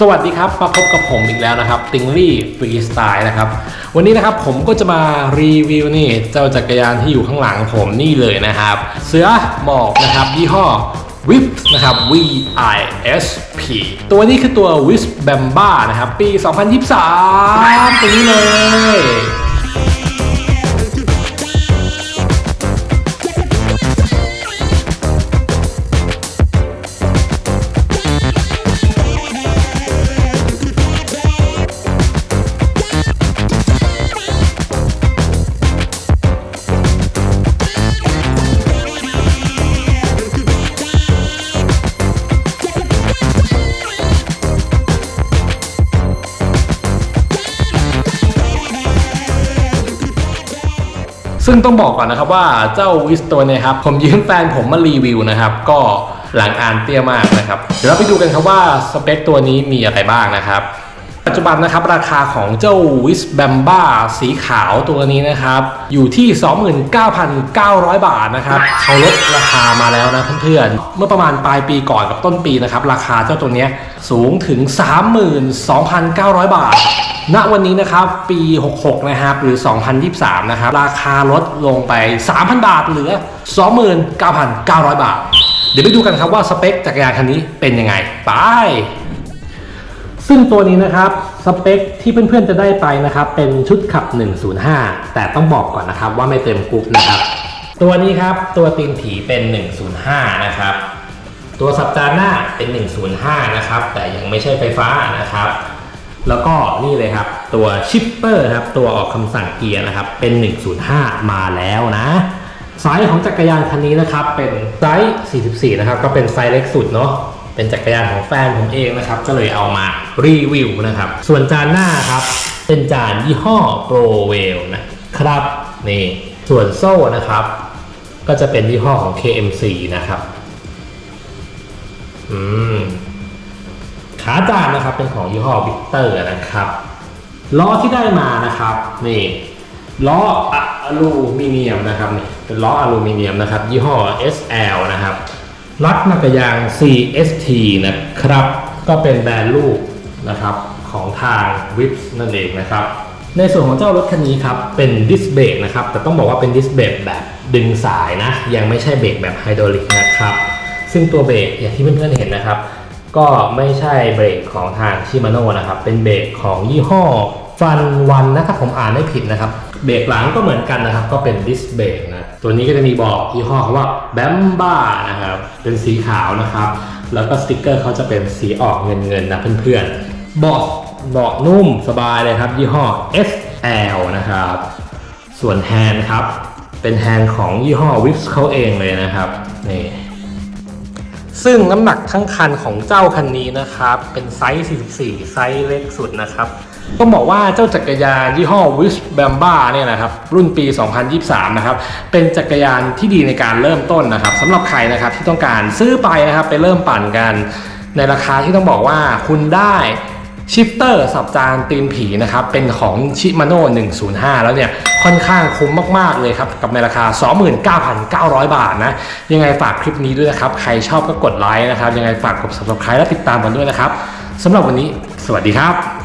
สวัสดีครับมาพบกับผมอีกแล้วนะครับติงลี่ฟรีสไตล์นะครับวันนี้นะครับผมก็จะมารีวิวนี่เจ้าจักรยานที่อยู่ข้างหลังผมนี่เลยนะครับ เสือหมอกนะครับยี่ห้อ w i p นะครับ V I S P ตัวนี้คือตัว w i s b a m b a นะครับ ปี 2023 ตัวนี้เลย ซึ่งต้องบอกก่อนนะครับว่าเจ้าวิสตัวนี้ครับผมยืมแฟนผมมารีวิวนะครับ ก็หลังอ่านเตี้ยมากนะครับ เดี๋ยวเราไปดูกันครับว่าสเปคตัวนี้มีอะไรบ้างนะครับ ปัจจุบันนะครับราคาของเจ้าวิสแบมบ้าสีขาวตัวนี้นะครับ อยู่ที่ 29,900 บาทนะครับเขาลดราคามาแล้วนะเพื่อนๆ เมื่อประมาณปลายปีก่อนกับต้นปีนะครับ ราคาเจ้าตัวนี้สูงถึง 32,900 บาทณวันนี้นะครับปี 66 นะครับหรือ 2023 นะครับ ราคาลดลงไป 3,000 บาทเหลือ 29,900 บาท เดี๋ยวไปดูกันครับว่าสเปคจักรยานคันนี้เป็นยังไง ไป ซึ่งตัวนี้นะครับสเปคที่เพื่อนๆจะได้ไปนะครับเป็นชุดขับ 105 แต่ต้องบอกก่อนนะครับว่าไม่เต็มกรุ๊ปนะครับ ตัวนี้ครับตัวตีนผีเป็น 105 นะครับ ตัวสับจานหน้าเป็น 105 นะครับ แต่ยังไม่ใช่ไฟฟ้านะครับ แล้วก็นี่เลยครับตัวชิปเปอร์ครับตัวออกคำสั่งเกียร์นะครับเป็น 105 มาแล้วนะไซส์ของจักรยานคันนี้นะครับเป็นไซส์44 นะครับก็เป็นไซส์เล็กสุดเนาะ เป็นจักรยานของแฟนผมเองนะครับ ก็เลยเอามารีวิวนะครับ ส่วนจานหน้าครับ เป็นจานยี่ห้อโปรเวลนะครับนี่ส่วนโซ่นะครับ ก็จะเป็นยี่ห้อของ KMC นะครับอืมขาจานนะครับเป็นของยี่ห้อวิกเตอร์นะครับล้อที่ได้มานะครับนี่ล้ออะลูมิเนียมนะครับนี่เป็นล้ออะลูมิเนียมนะครับ ยี่ห้อ SL นะครับ รัดมากระยาง CST นะครับ ก็เป็นแบรนด์ลูกนะครับของทาง w i p s นั่นเองนะครับ ในส่วนของเจ้ารถคันนี้ครับ เป็นดิสเบรกนะครับ แต่ต้องบอกว่าเป็นดิสเบรกแบบดึงสายนะ ยังไม่ใช่เบรกแบบไฮดรอลิกนะครับ ซึ่งตัวเบรกอย่างที่เพื่อนๆเห็นนะครับ ก็ไม่ใช่เบรกของทางชิมาโน่นะครับ เป็นเบรกของยี่ห้อฟันวันนะครับ ผมอ่านไม่ผิดนะครับ เบรกหลังก็เหมือนกันนะครับ ก็เป็นดิสเบรกนะ ตัวนี้ก็จะมีบอกยี่ห้อคำว่าแบมบ้านะครับเป็นสีขาวนะครับ แล้วก็สติกเกอร์เขาจะเป็นสีออกเงินๆนะเพื่อนๆเบาะเบาะนุ่มสบายเลยครับ ยี่ห้อ SL นะครับ ส่วนแฮนด์ครับ เป็นแฮนด์ของยี่ห้อวิฟส์เขาเองเลยนะครับนี่ ซึ่งน้ำหนักทั้งคันของเจ้าคันนี้นะครับ เป็นไซส์ 44 ไซส์เล็กสุดนะครับต้องบอกว่าเจ้าจักรยานยี่ห้อ w i s b a m b a เนี่ยนะครับ รุ่นปี 2023 นะครับ เป็นจักรยานที่ดีในการเริ่มต้นนะครับสำหรับใครนะครับที่ต้องการซื้อไปนะครับไปเริ่มปั่นกัน ในราคาที่ต้องบอกว่าคุณได้ ชิปเตอร์สับจานตีนผีนะครับ เป็นของชิมาโน่105 แล้วเนี่ย ค่อนข้างคุ้มมาก ๆ เลยครับ กับในราคา 29,900 บาทนะ ยังไงฝากคลิปนี้ด้วยนะครับ ใครชอบก็กดไลค์นะครับ ยังไงฝากกด subscribe และติดตามกันด้วยนะครับสำหรับวันนี้ สวัสดีครับ